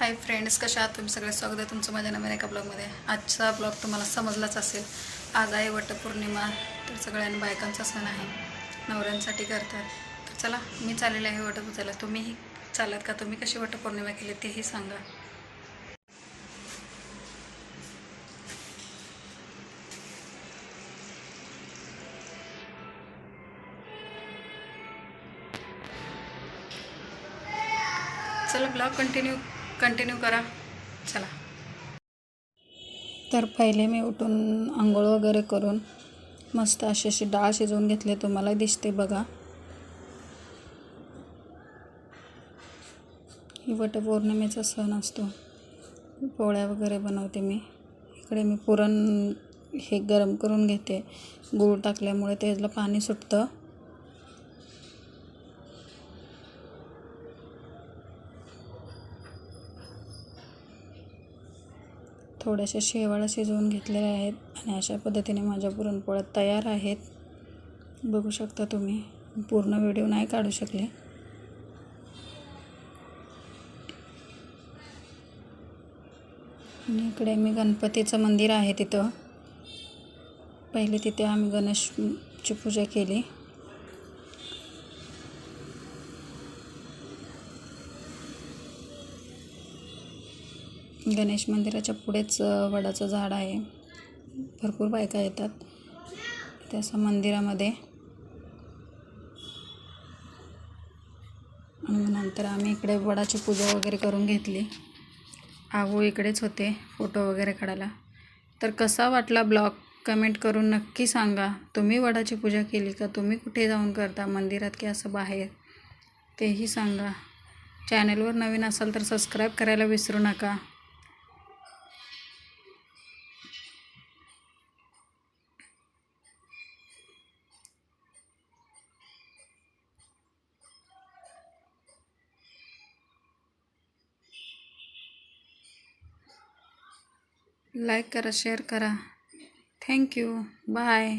Hi friends कशा आहात तुम्ही? सगळे स्वागत आहे तुमचं माझ्या नवीन एका ब्लॉगमध्ये. आजचा ब्लॉग तुम्हाला समजलाच असेल. आज आहे वटपौर्णिमा तर सगळ्यांना बायकांचा सण आहे. नवऱ्यांसाठी करतात. तर चला मी चाललेले आहे वटपूजाला. तुम्हीही चालत का? तुम्ही कशी वटपौर्णिमा केली तेही सांगा. चला ब्लॉग कंटिन्यू कंटिन्यू करा. चला. तर पहिले मी उठून आंघोळ वगैरे करून मस्त अशी अशी डाळ शिजवून घेतली तुम्हाला दिसते बघा. ही वटपौर्णिमेचा सण असतो. पोळ्या वगैरे बनवते मी. इकडे मी पुरण हे गरम करून घेते. गूळ टाकल्यामुळे त्याला पाणी सुटतं. थोड्याशा शेवाळ्या शिजवून घेतलेल्या आहेत आणि अशा पद्धतीने माझ्या पुरणपोळ्या तयार आहेत. बघू शकता तुम्ही पूर्ण व्हिडिओ नाही काढू शकले. आणि इकडे मी गणपतीचं मंदिर आहे तिथं. पहिले तिथे आम्ही गणेशची पूजा केली. गणेश मंदिराच्या पुढेच वडाचं झाड आहे. भरपूर बायका येतात त्याचं मंदिरामध्ये. नंतर आम्ही इकडे वडाची पूजा वगैरे करून घेतली. आहो इकडेच होते फोटो वगैरे काढायला. तर कसा वाटला ब्लॉग? कमेंट करून नक्की सांगा. तुम्ही वडाची पूजा केली का? तुम्ही कुठे जाऊन करता? मंदिरात की असं बाहेर? तेही सांगा. चॅनलवर नवीन असाल तर सबस्क्राईब करायला विसरू नका. लाईक करा शेअर करा. Thank you bye.